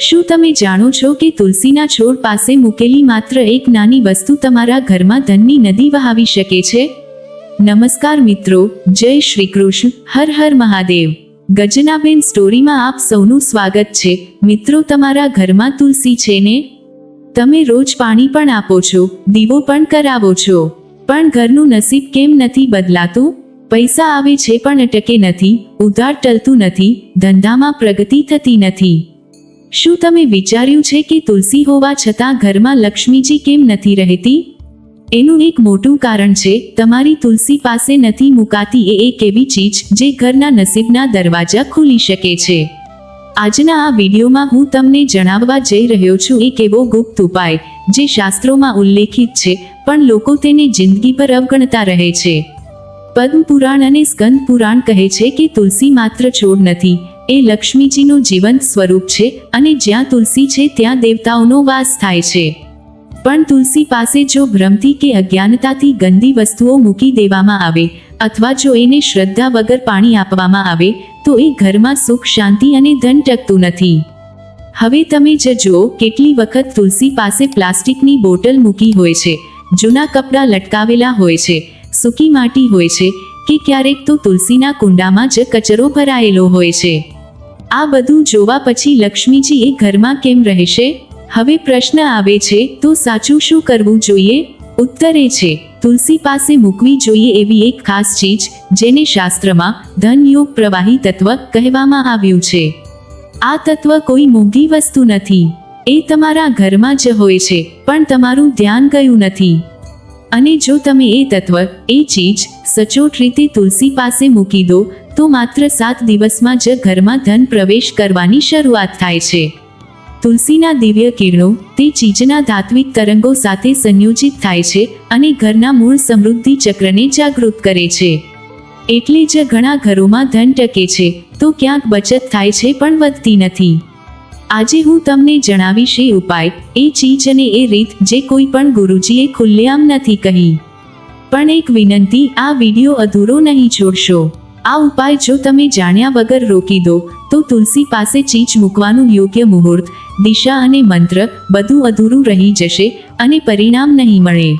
શું તમે જાણો છો કે તુલસીના છોડ પાસે મૂકેલી માત્ર એક નાની વસ્તુ તમારા ઘરમાં ધનની નદી વહાવી શકે છે? નમસ્કાર મિત્રો, જય શ્રી કૃષ્ણ, હર હર મહાદેવ. ગજનાબેન સ્ટોરીમાં આપ સૌનું સ્વાગત છે. મિત્રો, તમારા ઘરમાં તુલસી છે ને? તમે રોજ પાણી પણ આપો છો, દીવો પણ કરાવો છો. પણ ઘરનું નસીબ કેમ નથી બદલાતું? પૈસા આવે છે પણ અટકે નથી, ઉધાર ટલતું નથી, ધંધામાં પ્રગતિ થતી નથી. શું તમે વિચાર્યું છે કે તુલસી હોવા છતાં ઘરમાં લક્ષ્મીજી કેમ નથી રહેતી? એનું એક મોટું કારણ છે, તમારી તુલસી પાસે નથી મુકાતી એ એક એવી ચીજ જે ઘરના નસીબના દરવાજા ખોલી શકે છે. આજના આ વિડીયોમાં હું તમને જણાવવા જઈ રહ્યો છું એક એવો ગુપ્ત ઉપાય, જે શાસ્ત્રોમાં ઉલ્લેખિત છે, પણ લોકો તેને જિંદગી પર અવગણતા રહે છે. પદ્મ પુરાણ અને સ્કંદ પુરાણ કહે છે કે તુલસી માત્ર છોડ નથી એ લક્ષ્મીજીનું જીવંત સ્વરૂપ છે અને જ્યાં તુલસી છે ત્યાં દેવતાઓનો વાસ થાય છે. પણ તુલસી પાસે જો ભ્રમથી કે અજ્ઞાનતાથી ગંદી વસ્તુઓ મૂકી દેવામાં આવે અથવા જો એને શ્રદ્ધા વગર પાણી આપવામાં આવે, તો એ ઘરમાં સુખ, શાંતિ અને ધન ટકતું નથી. હવે તમે જજો કેટલી વખત તુલસી પાસે પ્લાસ્ટિકની બોટલ મૂકી હોય છે, જૂના કપડાં લટકાવેલા હોય છે, સૂકી માટી હોય છે, કે ક્યારેક તો તુલસીના કુંડામાં જ કચરો ભરાયેલો હોય છે. આ બધું જોવા પછી લક્ષ્મીજી એ ઘરમાં કેમ રહેશે? હવે પ્રશ્ન આવે છે, તો સાચું શું કરવું જોઈએ? ઉત્તર છે, તુલસી પાસે મૂકવી જોઈએ એવી એક ખાસ ચીજ, જેને શાસ્ત્રમાં ધનયોગ પ્રવાહી તત્વ કહેવામાં આવ્યું છે. આ તત્વ કોઈ મોંઘી વસ્તુ નથી. એ તમારા ઘરમાં જ હોય છે, પણ તમારું ધ્યાન ગયું નથી. અને જો તમે એ તત્વ, એ ચીજ, સચોટ રીતે તુલસી પાસે મૂકી દો, તો માત્ર સાત દિવસમાં જ ઘરમાં ધન પ્રવેશ કરવાની શરૂઆત થાય છે. તુલસીના દિવ્ય કિરણો, તે ચીજના ધાત્વિક તરંગો સાથે સંયોજિત થાય છે અને ઘરના મૂળ સમૃદ્ધિ ચક્રને જાગૃત કરે છે. એટલે જ ઘણા ઘરોમાં ધન ટકે છે, તો ક્યાંક બચત થાય છે પણ વધતી નથી. આજે હું તમને જણાવીશ એ ઉપાય, એ ચીજ અને એ રીત જે કોઈ પણ ગુરુજીએ ખુલ્લેઆમ નથી કહી. પણ એક વિનંતી, આ વીડિયો અધૂરો નહીં છોડશો. આ ઉપાય જો તમે જાણ્યા વગર રોકી દો, તો તુલસી પાસે ચીજ મૂકવાનું યોગ્ય મુહૂર્ત, દિશા અને મંત્ર બધું અધૂરું રહી જશે અને પરિણામ નહીં મળે.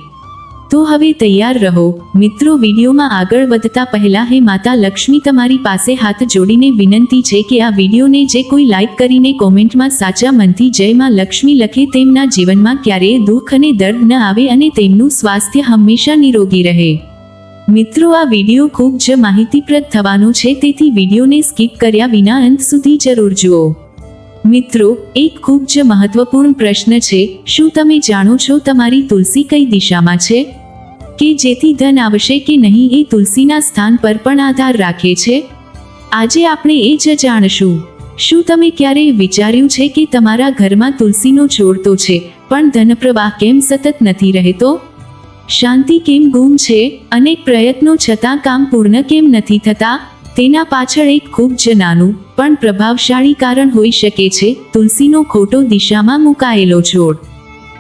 તો હવે તૈયાર રહો. મિત્રો, વિડીયોમાં આગળ વધતા પહેલા હે માતા લક્ષ્મી તમારી પાસે હાથ જોડીને વિનંતી છે કે આ વિડીયોને જે કોઈ લાઈક કરીને કોમેન્ટમાં સાચા મનથી જય માં લક્ષ્મી લખે તેમના જીવનમાં ક્યારેય દુઃખ અને દર્દ ન આવે અને તેમનું સ્વાસ્થ્ય હંમેશા નિરોગી રહે. મિત્રો, આ વીડિયો ખૂબ જ માહિતીપ્રદ થવાનો છે, તેથી વિડીયોને સ્કીપ કર્યા વિના અંત સુધી જરૂર જુઓ. મિત્રો, એક ખૂબ જ મહત્વપૂર્ણ પ્રશ્ન છે, શું તમે જાણો છો તમારી તુલસી કઈ દિશામાં છે? કે જેથી ધન આવશે કે નહીં એ તુલસીના સ્થાન પર પણ આધાર રાખે છે? આજે આપણે એ જ જાણશું. શું તમે ક્યારેય વિચાર્યું છે કે તમારા ઘરમાં તુલસીનો છોડ તો છે, પણ ધનપ્રવાહ કેમ સતત નથી રહેતો? શાંતિ કેમ ગુમ છે, અનેક પ્રયત્નો છતાં કામ પૂર્ણ કેમ નથી થતા? તેના પાછળ એક ખૂબ જ નાનું પણ પ્રભાવશાળી કારણ હોઈ શકે છે, તુલસીનો ખોટો દિશામાં મુકાયેલો છોડ.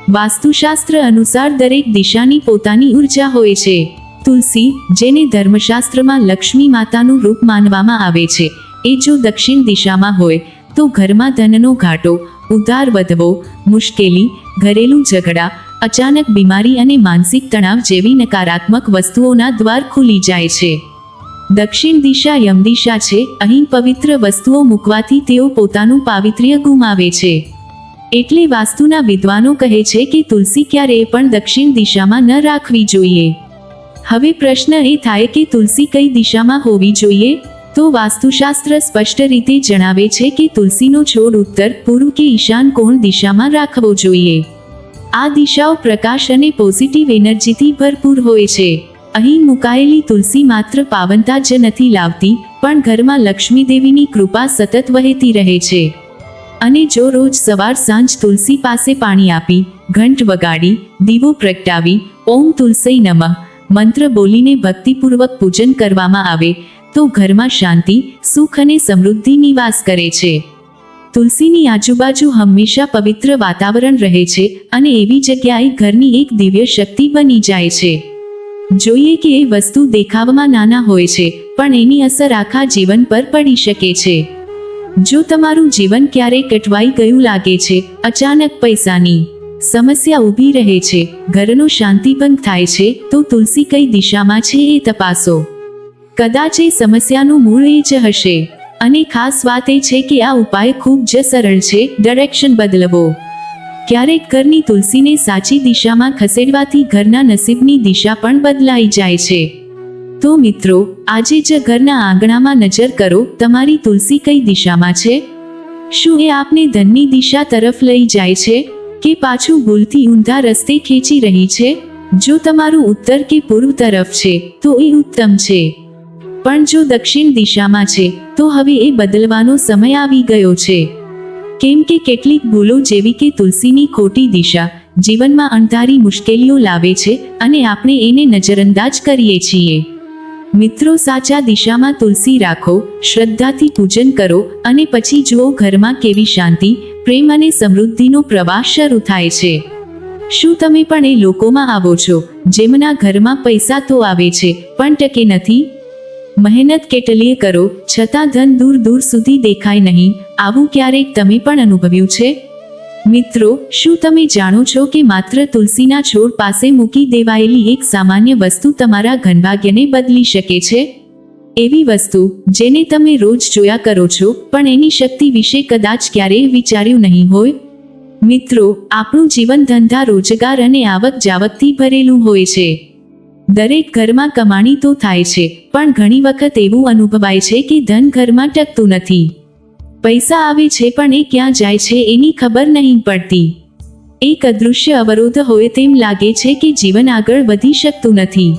વાસ્તુશાસ્ત્ર અનુસાર દરેક દિશાની પોતાની ઊર્જા હોય છે. તુલસી, જેને ધર્મશાસ્ત્રમાં લક્ષ્મી માતાનું રૂપ માનવામાં આવે છે, એ જો દક્ષિણ દિશામાં હોય, તો ઘરમાં ધનનો ઘાટો, ઉધાર વધવો, મુશ્કેલી, ઘરેલું ઝઘડા, અચાનક બીમારી અને માનસિક તણાવ જેવી નકારાત્મક વસ્તુઓના દ્વાર ખુલી જાય છે. દક્ષિણ દિશા યમદિશા છે. અહીં પવિત્ર વસ્તુઓ મૂકવાથી તેઓ પોતાનું પાવિત્ર્ય ગુમાવે છે. એટલે વાસ્તુના વિદ્વાનો કહે છે કે તુલસી ક્યારેય પણ દક્ષિણ દિશામાં ન રાખવી જોઈએ. હવે પ્રશ્ન એ થાય કે તુલસી કઈ દિશામાં હોવી જોઈએ? તો વાસ્તુશાસ્ત્ર સ્પષ્ટ રીતે જણાવે છે કે તુલસીનો છોડ ઉત્તર, પૂર્વ કે ઈશાન કોણ દિશામાં રાખવો જોઈએ. આ દિશાઓ પ્રકાશ અને પોઝિટિવ એનર્જીથી ભરપૂર હોય છે. અહીં મુકાયેલી તુલસી માત્ર પાવનતા જ નથી લાવતી, પણ ઘરમાં લક્ષ્મીદેવીની કૃપા સતત વહેતી રહે છે. અને જો રોજ સવાર સાંજ તુલસી પાસે પાણી આપી, ઘંટ વગાડી, દીવો પ્રગટાવી, ઓમ તુલસી નમઃ, મંત્ર બોલીને ભક્તિપૂર્વક પૂજન કરવામાં આવે, તો ઘરમાં શાંતિ, સુખ અને સમૃદ્ધિ નિવાસ કરે છે. તુલસીની આજુબાજુ હંમેશા પવિત્ર વાતાવરણ રહે છે અને એવી જગ્યાએ ઘરની એક દિવ્ય શક્તિ બની જાય છે. જોઈએ કે એ વસ્તુ દેખાવમાં નાના હોય છે, પણ એની અસર આખા જીવન પર પડી શકે છે. જો તમારું જીવન ક્યારે કટવાઈ ગયું લાગે છે, અચાનક પૈસાની સમસ્યા ઊભી રહે છે, ઘરનો શાંતિભંગ થાય છે, તો તુલસી કઈ દિશામાં છે એ તપાસો. કદાચ એ સમસ્યાનું મૂળ એ જ હશે. અને ખાસ વાત એ છે કે આ ઉપાય ખૂબ જ સરળ છે ડાયરેક્શન બદલવો. ક્યારેક ઘરની તુલસીને સાચી દિશામાં ખસેડવાથી ઘરના નસીબની દિશા પણ બદલાઈ જાય છે. તો મિત્રો, આજે જ ઘરના આંગણામાં નજર કરો, તમારી તુલસી કઈ દિશામાં છે? શું એ આપને ધનની દિશા તરફ લઈ જાય છે કે પાછું ભૂલથી ઊંધા રસ્તે ખેંચી રહી છે? જો તમારું ઉત્તર કે પૂર્વ તરફ છે, તો એ ઉત્તમ છે. પણ જો દક્ષિણ દિશામાં છે, તો હવે એ બદલવાનો સમય આવી ગયો છે. કેમ કે કેટલીક ભૂલો જેવી કે તુલસીની ખોટી દિશા, જીવનમાં અણધારી મુશ્કેલીઓ લાવે છે અને આપણે એને નજરઅંદાજ કરીએ છીએ. મિત્રો, સાચા દિશામાં તુલસી રાખો, શ્રદ્ધાથી પૂજન કરો અને પછી જુઓ ઘરમાં કેવી શાંતિ, પ્રેમ અને સમૃદ્ધિનો પ્રવાસ શરૂ થાય છે. શું તમે પણ એ લોકોમાં આવો છો, જેમના ઘરમાં પૈસા તો આવે છે, પણ ટકે નથી? મહેનત કેટલીય કરો, છતાં ધન દૂર દૂર સુધી દેખાય નહીં, આવું ક્યારેક તમે પણ અનુભવ્યું છે? મિત્રો, શું તમે જાણો છો કે માત્ર તુલસીના છોડ પાસે મૂકી દેવાયેલી એક સામાન્ય વસ્તુ તમારા ઘનભાગ્યને બદલી શકે છે? એવી વસ્તુ, જેને તમે રોજ જોયા કરો છો, પણ એની શક્તિ વિશે કદાચ ક્યારેય વિચાર્યું નહીં હોય? મિત્રો, આપણું જીવન ધંધા રોજગાર અને આવક જાવકથી ભરેલું હોય છે. દરેક ઘરમાં કમાણી તો થાય છે, પણ ઘણી વખત એવું અનુભવાય છે કે ધન ઘરમાં ટકતું નથી. પૈસા આવે છે પણ એ ક્યાં જાય છે એની ખબર નહીં પડતી. એક અદૃશ્ય અવરોધ હોય તેમ લાગે છે કે જીવન આગળ વધી શકતું નથી.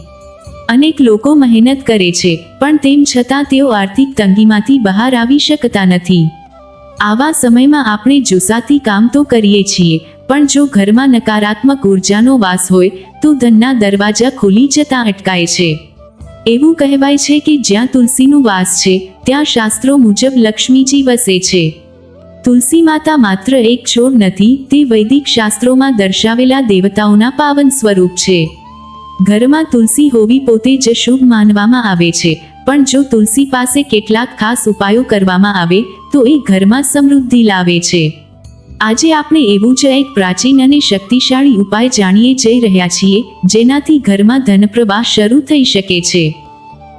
અનેક લોકો મહેનત કરે છે, પણ તેમ છતાં તેઓ આર્થિક તંગીમાંથી બહાર આવી શકતા નથી. આવા સમયમાં આપણે જુસ્સાથી કામ તો કરીએ છીએ પણ જો ઘરમાં નકારાત્મક ઉર્જાનો વાસ હોય, તો ધનના દરવાજા ખુલી જતા અટકાય છે. એવું કહેવાય છે કે જ્યાં તુલસીનું વાસ છે, ત્યાં શાસ્ત્રો મુજબ લક્ષ્મીજી વસે છે. તુલસી માતા માત્ર એક છોડ નથી, તે વૈદિક શાસ્ત્રોમાં દર્શાવેલા દેવતાઓના પાવન સ્વરૂપ છે. ઘરમાં તુલસી હોવી પોતે જ શુભ માનવામાં આવે છે, પણ જો તુલસી પાસે કેટલાક ખાસ ઉપાયો કરવામાં આવે, તો એ ઘરમાં સમૃદ્ધિ લાવે છે. આજે આપણે એવું જ એક પ્રાચીન અને શક્તિશાળી ઉપાય જાણીએ જઈ રહ્યા છીએ, જેનાથી ઘરમાં ધનપ્રવાહ શરૂ થઈ શકે છે.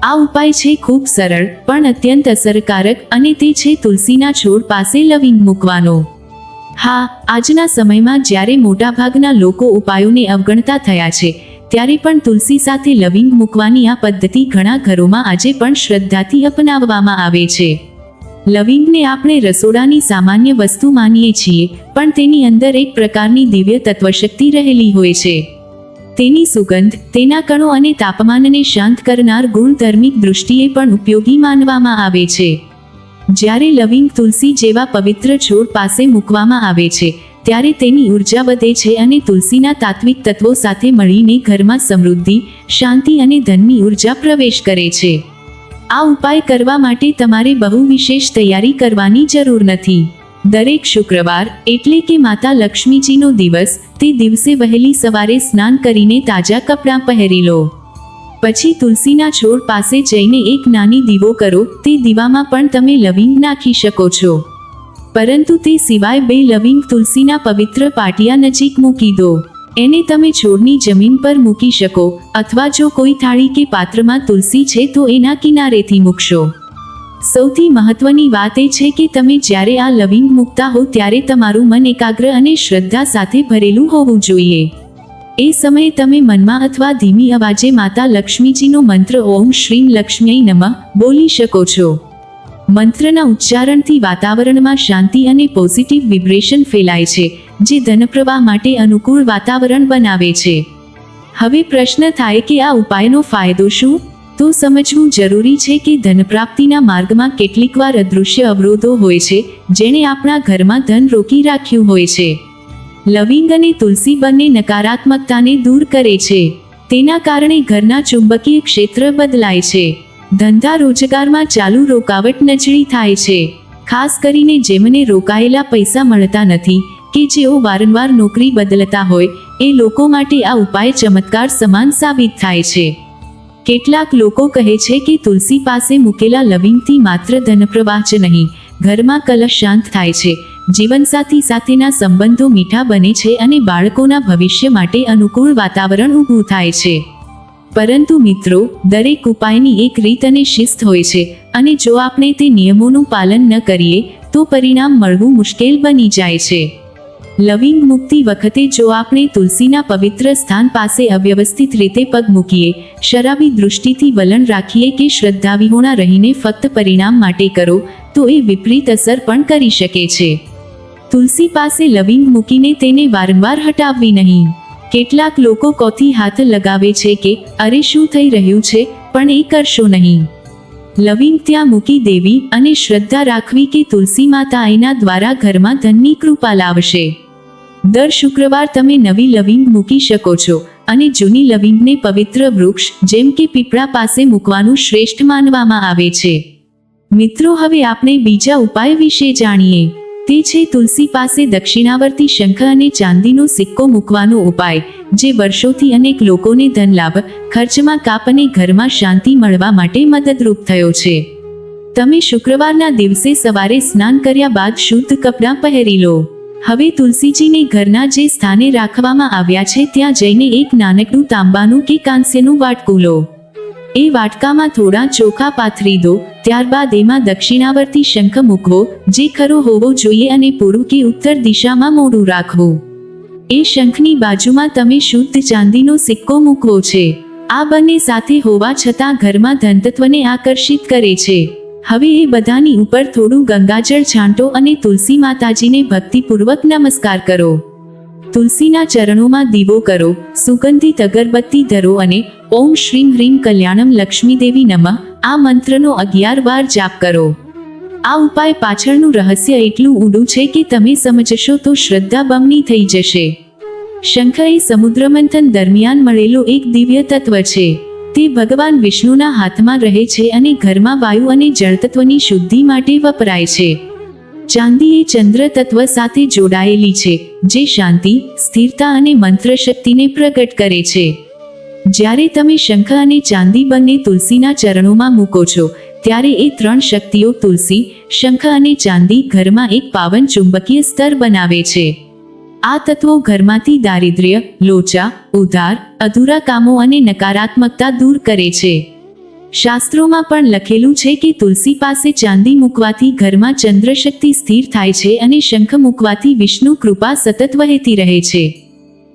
આ ઉપાય છે ખૂબ સરળ, પણ અત્યંત અસરકારક અને તે છે તુલસીના છોડ પાસે લવિંગ મૂકવાનો. હા, આજના સમયમાં જ્યારે મોટાભાગના લોકો ઉપાયોને અવગણતા થયા છે, ત્યારે પણ તુલસી સાથે લવિંગ મૂકવાની આ પદ્ધતિ ઘણા ઘરોમાં આજે પણ શ્રદ્ધાથી અપનાવવામાં આવે છે. લવિંગને આપણે રસોડાની સામાન્ય વસ્તુ માનીએ છીએ, પણ તેની અંદર એક પ્રકારની દિવ્ય તત્વશક્તિ રહેલી હોય છે. તેની સુગંધ, તેના કણો અને તાપમાનને શાંત કરનાર ગુણ ધાર્મિક દૃષ્ટિએ પણ ઉપયોગી માનવામાં આવે છે. જ્યારે લવિંગ તુલસી જેવા પવિત્ર છોડ પાસે મૂકવામાં આવે છે, ત્યારે તેની ઊર્જા વધે છે અને તુલસીના તાત્વિક તત્વો સાથે મળીને ઘરમાં સમૃદ્ધિ, શાંતિ અને ધનની ઊર્જા પ્રવેશ કરે છે. આ ઉપાય કરવા માટે તમારે બહુ વિશેષ તૈયારી કરવાની જરૂર નથી. દરેક શુક્રવાર, એટલે કે માતા લક્ષ્મીજીનો દિવસ, તે દિવસે વહેલી સવારે સ્નાન કરીને તાજા કપડાં પહેરી લો. પછી તુલસીના છોડ પાસે જઈને એક નાની દીવો કરો, તે દીવામાં પણ તમે લવિંગ નાખી શકો છો. પરંતુ તે સિવાય બે લવિંગ તુલસીના પવિત્ર પાટિયા નજીક મૂકી દો. એને તમે છોડની જમીન પર મૂકી શકો, અથવા જો કોઈ થાળી કે પાત્રમાં તુલસી છે તો એના કિનારેથી મૂકશો. સૌથી મહત્વની વાત એ છે કે તમે જ્યારે આ લવિંગ મૂકતા હો ત્યારે તમારું મન એકાગ્ર અને શ્રદ્ધા સાથે ભરેલું હોવું જોઈએ. એ સમયે તમે મનમાં અથવા ધીમી અવાજે માતા લક્ષ્મીજીનો મંત્ર ઓમ શ્રીમ લક્ષ્મી નમઃ બોલી શકો છો. મંત્રના ઉચ્ચારણથી વાતાવરણમાં શાંતિ અને પોઝિટિવ વિબ્રેશન ફેલાય છે, જે ધનપ્રવાહ માટે અનુકૂળ વાતાવરણ બનાવે છે. હવે પ્રશ્ન થાય કે આ ઉપાયનો ફાયદો શું? તો સમજવું જરૂરી છે કે ધનપ્રાપ્તિના માર્ગમાં કેટલીકવાર અદૃશ્ય અવરોધો હોય છે, જેણે આપણા ઘરમાં ધન રોકી રાખ્યું હોય છે. લવિંગ અને તુલસી બંને નકારાત્મકતાને દૂર કરે છે. તેના કારણે ઘરના ચુંબકીય ક્ષેત્ર બદલાય છે. ધંધા રોજગારમાં ચાલુ રોકાવટ નજળી થાય છે. ખાસ કરીને જેમને રોકાયેલા પૈસા મળતા નથી કે જેઓ વારંવાર નોકરી બદલતા હોય, એ લોકો માટે આ ઉપાય ચમત્કાર સમાન સાબિત થાય છે. કેટલાક લોકો કહે છે કે તુલસી પાસે મૂકેલા લવિંગથી માત્ર ધનપ્રવાહ જ નહીં, ઘરમાં કલશ શાંત થાય છે. જીવનસાથી સાથેના સંબંધો મીઠા બને છે અને બાળકોના ભવિષ્ય માટે અનુકૂળ વાતાવરણ ઊભું થાય છે. પરંતુ મિત્રો, દરેક ઉપાયની એક રીત અને શિસ્ત હોય છે અને જો આપણે તે નિયમોનું પાલન ન કરીએ, તો પરિણામ મળવું મુશ્કેલ બની જાય છે. લવિંગ મુક્તિ વખતે જો આપણે તુલસીના પવિત્ર સ્થાન પાસે અવ્યવસ્થિત રીતે પગ મૂકીએ, શરાબી દૃષ્ટિથી વલણ રાખીએ કે શ્રદ્ધાવિહોણા રહીને ફક્ત પરિણામ માટે કરો, તો એ વિપરીત અસર પણ કરી શકે છે. તુલસી પાસે લવિંગ મૂકીને તેને વારંવાર હટાવવી નહીં. કેટલાક લોકો કોથી હાથ લગાવે છે કે, અરે શું થઈ રહ્યું છે? પણ એ કરશો નહીં. લવિંગ ત્યાં મૂકી દેવી અને શ્રદ્ધા રાખવી કે તુલસી માતા એના દ્વારા ઘરમાં ધનની કૃપા લાવશે. દર શુક્રવાર તમે નવી લવિંગ મૂકી શકો છો અને જૂની લવિંગને પવિત્ર વૃક્ષ જેમ કે પીપળા પાસે મૂકવાનું શ્રેષ્ઠ માનવામાં આવે છે. મિત્રો, હવે આપણે બીજા ઉપાય વિશે જાણીએ. તે છે તુલસી પાસે દક્ષિણાવર્તી શંખ અને ચાંદીનો સિક્કો મૂકવાનો ઉપાય, જે વર્ષોથી અનેક લોકોને ધન લાભ, ખર્ચમાં કાપ અને ઘરમાં શાંતિ મળવા માટે મદદરૂપ થયો છે. તમે શુક્રવારના દિવસે સવારે સ્નાન કર્યા બાદ શુદ્ધ કપડાં પહેરી લો. હવે તુલસીજીને ઘરના જે સ્થાને રાખવામાં આવ્યા છે ત્યાં જઈને એક નાનકડું તાંબાનું કે કાંસ્યનું વાટકું લો. એ વાટકામાં થોડા ચોખા પાથરી દો, ત્યારબાદ એમાં દક્ષિણાવર્તી શંખ મૂકવો, જે ખરો હોવો જોઈએ અને પૂર્વ કે ઉત્તર દિશામાં મોડું રાખવું. એ શંખની બાજુમાં તમે શુદ્ધ ચાંદીનો સિક્કો મૂકવો છે. આ બંને સાથે હોવા છતાં ઘરમાં ધનતત્વને આકર્ષિત કરે છે. હવે એ બધાની ઉપર થોડું ગંગાજળ છાંટો અને તુલસી માતાજીને ભક્તિપૂર્વક નમસ્કાર કરો. તુલસીના ચરણોમાં દીવો કરો સુગંધિત અગરબત્તી ધરો અને ઓમ શ્રીમ હ્રીમ કલ્યાણમ લક્ષ્મી દેવી નમઃ. આ મંત્રનો અગિયાર વાર જાપ કરો. આ ઉપાય પાછળનું રહસ્ય એટલું ઊંડું છે કે તમે સમજશો તો શ્રદ્ધા બમણી થઈ જશે. શંખ એ સમુદ્રમંથન દરમિયાન મળેલો એક દિવ્ય તત્વ છે. તે ભગવાન વિષ્ણુના હાથમાં રહે છે અને ઘરમાં વાયુ અને જળતત્વની શુદ્ધિ માટે વપરાય છે. ચાંદી એ ચંદ્ર તત્વ સાથે જોડાયેલી છે, જે શાંતિ, સ્થિરતા અને મંત્ર શક્તિને પ્રગટ કરે છે. જ્યારે તમે શંખ અને ચાંદી બંને તુલસીના ચરણોમાં મૂકો છો, ત્યારે એ ત્રણ શક્તિઓ તુલસી, શંખ અને ચાંદી ઘરમાં એક પાવન ચુંબકીય સ્તર બનાવે છે. આ તત્વો ઘરમાંથી દારિદ્ર્ય, લોચા, ઉધાર, અધૂરા કામો અને નકારાત્મકતા દૂર કરે છે. શાસ્ત્રોમાં પણ લખેલું છે કે તુલસી પાસે ચાંદી મૂકવાથી ઘરમાં ચંદ્રશક્તિ સ્થિર થાય છે અને શંખ મૂકવાથી વિષ્ણુ કૃપા સતત વહેતી રહે છે.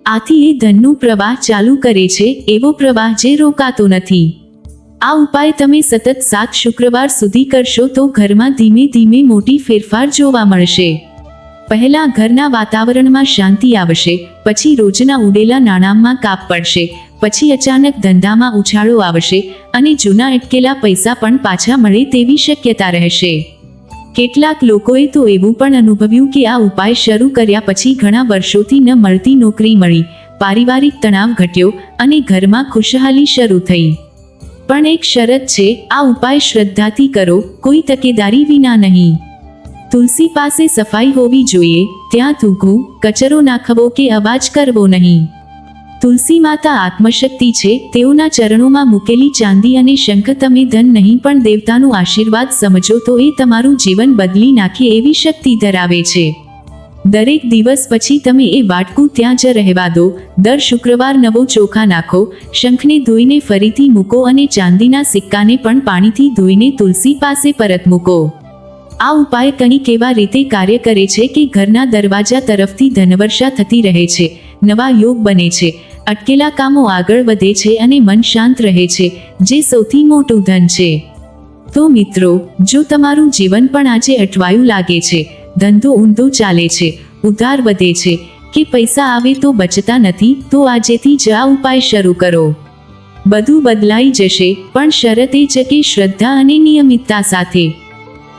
આથી એ ધનનું પ્રવાહ ચાલુ કરે છે, એવો પ્રવાહ જે રોકાતો નથી. આ ઉપાય તમે સતત સાત શુક્રવાર સુધી કરશો તો ઘરમાં ધીમે ધીમે મોટી ફેરફાર જોવા મળશે. પહેલા ઘરના વાતાવરણમાં શાંતિ આવશે, પછી રોજના ઉડેલા નાણાંમાં કાપ પડશે પછી અચાનક ધંધામાં ઉછાળો આવશે અને જૂના અટકેલા પૈસા પણ પાછા મળે તેવી શક્યતા રહેશે. કેટલાક લોકોએ તો એવું પણ અનુભવ્યું કે આ ઉપાય શરૂ કર્યા પછી ઘણા વર્ષોથી ન મળતી નોકરી મળી, પારિવારિક તણાવ ઘટ્યો અને ઘરમાં ખુશહાલી શરૂ થઈ. પણ એક શરત છે, આ ઉપાય શ્રદ્ધાથી કરો, કોઈ તકેદારી વિના નહીં. તુલસી પાસે સફાઈ હોવી જોઈએ, ત્યાં થૂકવું, કચરો નાખવો કે અવાજ કરવો નહીં. તુલસી માતા આત્મશક્તિ છે, તેઓના ચરણોમાં મૂકેલી ચાંદી અને શંખ તમે ધન નહીં પણ દેવતાનું આશીર્વાદ સમજો તો એ તમારું જીવન બદલી નાખે એવી શક્તિ ધરાવે છે. દરેક દિવસ પછી તમે એ વાટકું ત્યાં જ રહેવા દો, દર શુક્રવાર નવો ચોખા નાખો, શંખને ધોઈને ફરીથી મૂકો અને ચાંદીના સિક્કાને પણ પાણીથી ધોઈને તુલસી પાસે પરત મૂકો. આ ઉપાય કંઈ એવા રીતે કાર્ય કરે છે કે ઘરના દરવાજા તરફથી ધનવર્ષા થતી રહે છે? નવા યોગ બને છે. અટકેલા કામો આગળ વધે છે અને મન શાંત રહે છે, જે સૌથી મોટું ધન છે. તો મિત્રો, જો તમારું જીવન પણ આજે અટવાયું લાગે છે, ધંધો ઊંધો ચાલે છે, ઉધાર વધે છે, કે પૈસા આવે તો બચતા નથી, તો આજેથી જ આ ઉપાય શરૂ કરો. બધું બદલાઈ જશે, પણ શરત એ છે કે શ્રદ્ધા અને નિયમિતતા સાથે.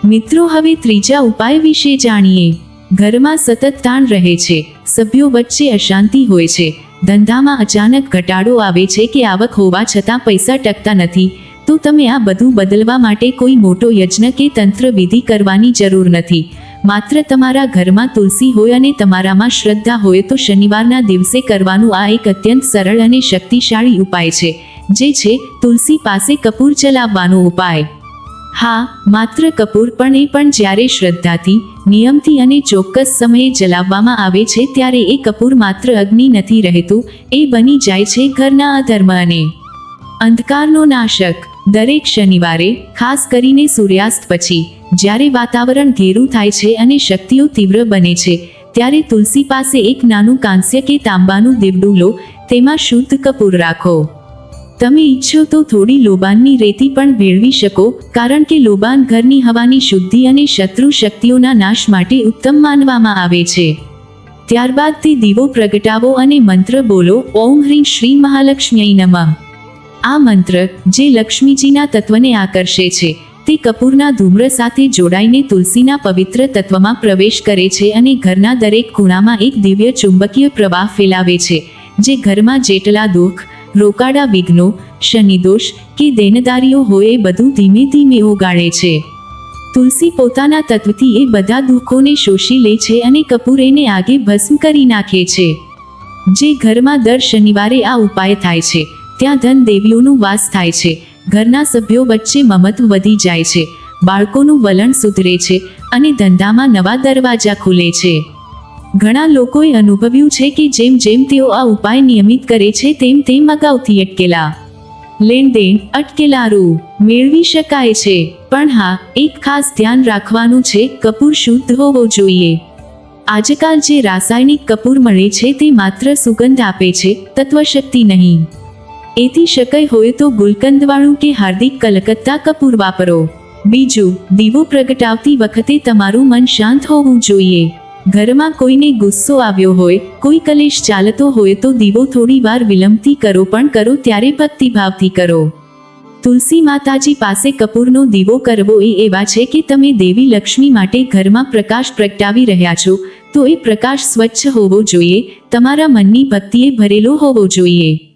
મિત્રો, હવે ત્રીજા ઉપાય વિશે જાણીએ. ઘરમાં સતત તાણ રહે છે. સભ્યો વચ્ચે અશાંતિ હોય છે. ધંધામાં અચાનક ઘટાડો આવે છે કે આવક હોવા છતાં પૈસા ટકતા નથી. તો તમે આ બધું બદલવા માટે કોઈ મોટો યજ્ઞ કે તંત્ર વિધિ કરવાની જરૂર નથી. માત્ર તમારા ઘરમાં તુલસી હોય અને તમારામાં શ્રદ્ધા હોય તો શનિવારના દિવસે કરવાનું આ એક અત્યંત સરળ અને શક્તિશાળી ઉપાય છે. જે છે, તુલસી પાસે કપૂર ચલાવવાનો ઉપાય. હા, માત્ર કપૂર પણ એ પણ જ્યારે શ્રદ્ધાથી, નિયમથી અને ચોક્કસ સમયે જલાવવામાં આવે છે ત્યારે એ કપૂર માત્ર અગ્નિ નથી રહેતું, એ બની જાય છે ઘરના અધર્મ અને અંધકારનો નાશક. દરેક શનિવારે, ખાસ કરીને સૂર્યાસ્ત પછી, જ્યારે વાતાવરણ ઘેરું થાય છે અને શક્તિઓ તીવ્ર બને છે, ત્યારે તુલસી પાસે એક નાનું કાંસ્ય કે તાંબાનું દીવડું લો, તેમાં શુદ્ધ કપૂર રાખો. તમે ઈચ્છો તો થોડી લોબાનની રેતી પણ ભેળવી શકો, કારણ કે લોબાન ઘરની હવાની શુદ્ધિ અને શત્રુ શક્તિઓના નાશ માટે ઉત્તમ માનવામાં આવે છે. ત્યારબાદ તે દીવો પ્રગટાવો અને મંત્ર બોલો, ઓમ હ્રીં શ્રી મહાલક્ષ્મી નમઃ. આ મંત્ર, જે લક્ષ્મીજીના તત્વને આકર્ષે છે, તે કપૂરના ધૂમ્ર સાથે જોડાઈને તુલસીના પવિત્ર તત્વમાં પ્રવેશ કરે છે અને ઘરના દરેક ખૂણામાં એક દિવ્ય ચુંબકીય પ્રવાહ ફેલાવે છે, જે ઘરમાં જેટલા દુઃખ રોકાડા વિઘ્નો શનિદોષ કે દેનદારીઓ હોય એ બધું ધીમે ધીમે ઓગાળે છે. તુલસી પોતાના તત્વથી એ બધા દુઃખોને શોષી લે છે અને કપૂર એને આગે ભસ્મ કરી નાખે છે. જે ઘરમાં દર શનિવારે આ ઉપાય થાય છે, ત્યાં ધન દેવીઓનું વાસ થાય છે, ઘરના સભ્યો વચ્ચે મમત્વ વધી જાય છે, બાળકોનું વલણ સુધરે છે અને ધંધામાં નવા દરવાજા ખુલે છે. ઘણા લોકોએ અનુભવ્યું છે કે જેમ જેમ તેઓ આ ઉપાય નિયમિત કરે છે, તેમ તેમ અગાઉથી અટકેલા. લેણદેણ અટકેલા રૂ મેળવી શકાય છે. પણ હા, એક ખાસ ધ્યાન રાખવાનું છે, કપૂર શુદ્ધ હોવો જોઈએ. આજકાલ જે રાસાયણિક કપૂર મળે છે, તે માત્ર સુગંધ આપે છે, તત્વશક્તિ નહીં. એથી શક્ય હોય તો ગુલકંદવાળું કે હાર્દિક કલકત્તા કપૂર વાપરો. બીજું, દીવો પ્રગટાવતી વખતે તમારું મન શાંત હોવું જોઈએ. ઘરમાં કોઈને ગુસ્સો આવ્યો હોય, કોઈ કલેશ ચાલતો હોય તો દીવો થોડી વાર વિલંબથી કરો, પણ કરો ત્યારે ભક્તિભાવથી કરો. તુલસી માતાજી પાસે કપૂરનો દીવો કરવો એ એવા છે કે તમે દેવી લક્ષ્મી માટે ઘરમાં પ્રકાશ પ્રગટાવી રહ્યા છો, તો એ પ્રકાશ સ્વચ્છ હોવો જોઈએ, તમારા મનની ભક્તિએ ભરેલો હોવો જોઈએ.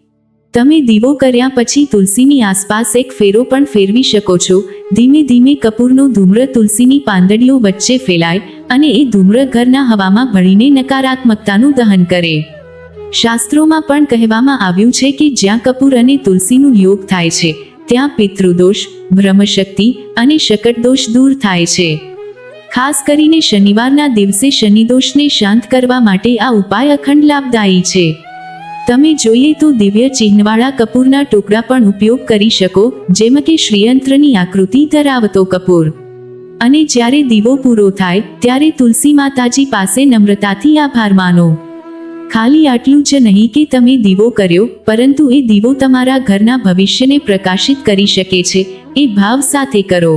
તમે દીવો કર્યા પછી તુલસીની આસપાસ એક ફેરો પણ ફેરવી શકો છો. ધીમે ધીમે કપૂરનો ધૂમ્ર તુલસીની પાંદડીઓ વચ્ચે ફેલાય અને એ ધૂમ્ર ઘરના હવામાં ભળીને નકારાત્મકતાનું દહન કરે. શાસ્ત્રોમાં પણ કહેવામાં આવ્યું છે કે જ્યાં કપૂર અને તુલસીનું યોગ થાય છે, ત્યાં પિતૃદોષ ભ્રમશક્તિ અને શકટદોષ દૂર થાય છે. ખાસ કરીને શનિવારના દિવસે શનિદોષને શાંત કરવા માટે આ ઉપાય અખંડ લાભદાયી છે. તમે જોઈએ તો દિવ્ય ચિહ્નવાળા કપૂરના ટુકડા પણ ઉપયોગ કરી શકો, જેમ કે શ્રીયંત્રની આકૃતિ ધરાવતો કપૂર. અને જ્યારે દીવો પૂરો થાય, ત્યારે તુલસી માતાજી પાસે નમ્રતાથી આભાર માનો. ખાલી આટલું જ નહીં કે તમે દીવો કર્યો, પરંતુ એ દીવો તમારા ઘરના ભવિષ્યને પ્રકાશિત કરી શકે છે, એ ભાવ સાથે કરો.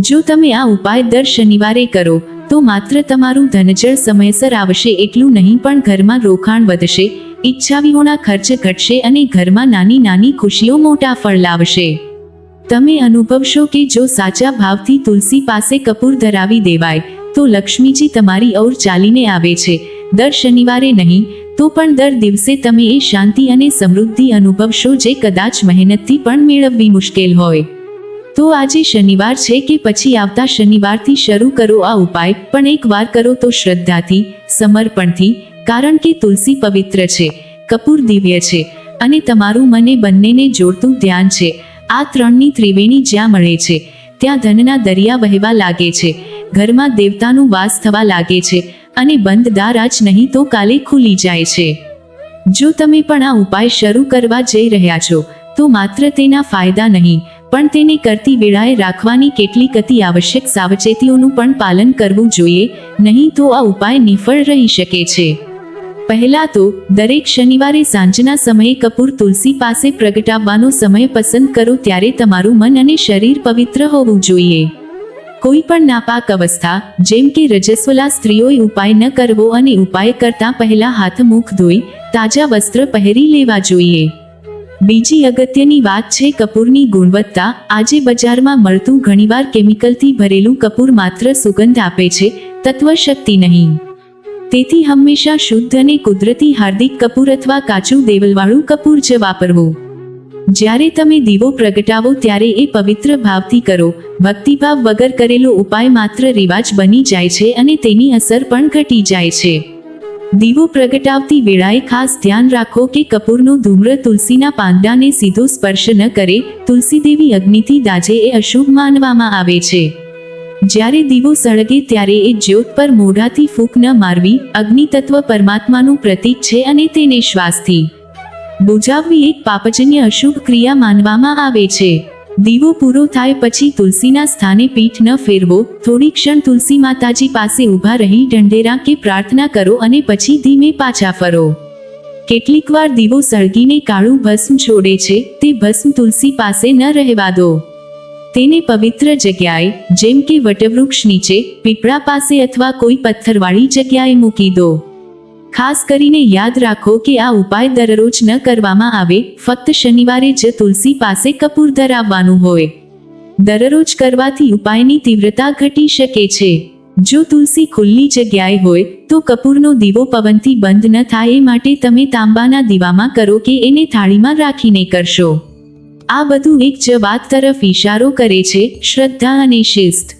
જો તમે આ ઉપાય દર શનિવારે કરો તો માત્ર તમારું ધનજળ સમયસર આવશે એટલું નહીં, પણ ઘરમાં રોકાણ વધશે, ઈચ્છાવીઓના ખર્ચ ઘટશે અને ઘરમાં નાની નાની ખુશીઓ મોટા ફળ લાવશે. તમે અનુભવશો કે જો સાચા ભાવથી તુલસી પાસે કપૂર ધરાવી દેવાય, તો લક્ષ્મીજી તમારી ઓર ચાલીને આવે છે. દર શનિવારે નહીં, તો પણ દર દિવસે તમે એ શાંતિ અને સમૃદ્ધિ અનુભવશો જે કદાચ મહેનતથી પણ મેળવવી મુશ્કેલ હોય. તો આજે શનિવાર છે કે પછી આવતા શનિવારથી શરૂ કરો આ ઉપાય, પણ એક વાર કરો તો શ્રદ્ધાથી, સમર્પણથી, કારણ કે તુલસી પવિત્ર છે, કપૂર દિવ્ય છે, અને તમારું મને બંનેને જોડતું ધ્યાન છે. આ ત્રણની ત્રિવેણી જ્યાં મળે છે, ત્યાં ધનના દરિયા વહેવા લાગે છે, ઘરમાં દેવતાનું વાસ થવા લાગે છે, અને બંધ દાર આજ નહીં તો કાલે ખુલી જાય છે. જો તમે પણ આ ઉપાય શરૂ કરવા જઈ રહ્યા છો, તો માત્ર તેના ફાયદા નહીં પણ તેને કરતી વેળાએ રાખવાની કેટલીક અતિ આવશ્યક સાવચેતીઓનું પણ પાલન કરવું જોઈએ, નહીં તો આ ઉપાય નિફળ રહી શકે છે. પહેલા તો, દરેક શનિવારે સાંજના સમયે કપૂર તુલસી પાસે પ્રગટાવવાનો સમય પસંદ કરો ત્યારે તમારું મન અને શરીર પવિત્ર હોવું જોઈએ. કોઈ પણ નાપાક અવસ્થા, જેમ કે રજસ્વલા સ્ત્રીઓએ ઉપાય ન કરવો અને ઉપાય કરતા પહેલા હાથ મુખ ધોઈ, તાજા વસ્ત્ર પહેરી લેવા જોઈએ. બીજી અગત્યની વાત છે કપૂરની ગુણવત્તા. આજે બજારમાં મળતું ઘણીવાર કેમિકલથી ભરેલું કપૂર માત્ર સુગંધ આપે છે તત્વ નહીં. તેથી હંમેશા શુદ્ધ અને કુદરતી હાર્દિક કપૂર અથવા કાચું દેવલવાળું કપૂર જ વાપરવું. જ્યારે તમે દીવો પ્રગટાવો ત્યારે એ પવિત્ર ભાવથી કરો. ભક્તિભાવ વગર કરેલો ઉપાય માત્ર રિવાજ બની જાય છે અને તેની અસર પણ ઘટી જાય છે. દીવો પ્રગટાવતી વેળાએ ખાસ ધ્યાન રાખો કે કપૂરનો ધૂમ્ર તુલસીના પાંદડાને સીધો સ્પર્શ ન કરે. તુલસી દેવી અગ્નિથી દાજે એ અશુભ માનવામાં આવે છે. જ્યારે દીવો સળગે ત્યારે એ જ્યોત પર મોઢાથી ફૂંક ન મારવી. અગ્નિ પરમાત્માનું પ્રતીક છે અને તેને શ્વાસથી. બુજાવવી એક પાપજન્ય અશુભ ક્રિયા માનવામાં આવે છે. દીવો પૂરો થાય પછી તુલસીના સ્થાને પીઠ ન ફેરવો, થોડી ક્ષણ તુલસી માતાજી પાસે ઊભા રહી ઢંઢેરા કે પ્રાર્થના કરો અને પછી ધીમે પાછા ફરો. કેટલીકવાર દીવો સળગીને કાળું ભસ્મ છોડે છે, તે ભસ્મ તુલસી પાસે ન રહેવા દો. તેને પવિત્ર જગ્યાએ, જેમ કે વટવૃક્ષ નીચે, પીપળા પાસે અથવા કોઈ પથ્થરવાળી જગ્યાએ મૂકી દો. ખાસ કરીને યાદ રાખો કે આ ઉપાય દરરોજ ન કરવામાં આવે, ફક્ત શનિવારે જ તુલસી પાસે કપૂર ધરાવવાનું હોય. દરરોજ કરવાથી ઉપાયની તીવ્રતા ઘટી શકે છે. જો તુલસી ખુલ્લી જગ્યાએ હોય, તો કપૂરનો દીવો પવનથી બંધ ન થાય એ માટે તમે તાંબાના દીવામાં કરો કે એને થાળીમાં રાખીને કરશો. આ બધું એક જ વાત તરફ ઇશારો કરે છે, શ્રદ્ધા અને શિસ્ત.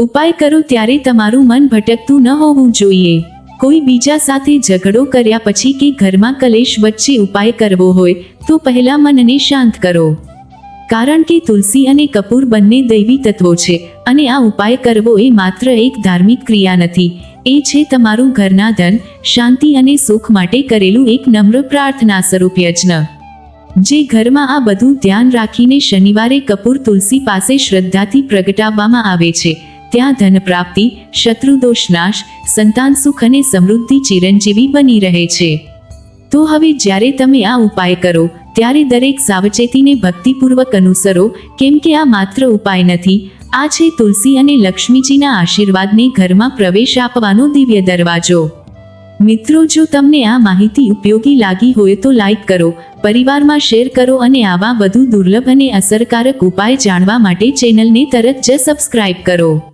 ઉપાય કરો ત્યારે તમારું મન ભટકતું ન હોવું જોઈએ. કોઈ બીજા સાથે ઝઘડો કર્યા પછી કે ઘરમાં કલેશ વચ્ચે ઉપાય કરવો હોય, તો પહેલા મનને શાંત કરો. કારણ કે તુલસી અને કપૂર બંને દૈવી તત્વો છે અને આ ઉપાય કરવો એ માત્ર એક ધાર્મિક ક્રિયા નથી. એ છે તમારું ઘરના ધન, શાંતિ અને સુખ માટે કરેલું એક નમ્ર પ્રાર્થના સ્વરૂપ યજ્ઞ. જે ઘરમાં આ બધું ધ્યાન રાખીને શનિવારે કપૂર તુલસી પાસે શ્રદ્ધાથી પ્રગટાવવામાં આવે છે. ત્યાં ધન પ્રાપ્તિ શત્રુદોષ નાશ, સંતાન સુખ અને સમૃદ્ધિ ચિરંજીવી બની રહે છે. તો હવે જ્યારે તમે આ ઉપાય કરો, ત્યારે દરેક સાવચેતીને ભક્તિપૂર્વક અનુસરો, કેમ કે આ માત્ર ઉપાય નથી. આ છે તુલસી અને લક્ષ્મીજીના આશીર્વાદને ઘરમાં પ્રવેશ આપવાનો દિવ્ય દરવાજો. મિત્રો, જો તમને આ માહિતી ઉપયોગી લાગી હોય તો લાઈક કરો, પરિવારમાં શેર કરો અને આવા વધુ દુર્લભ અને અસરકારક ઉપાય જાણવા માટે ચેનલને તરત જ સબસ્ક્રાઇબ કરો.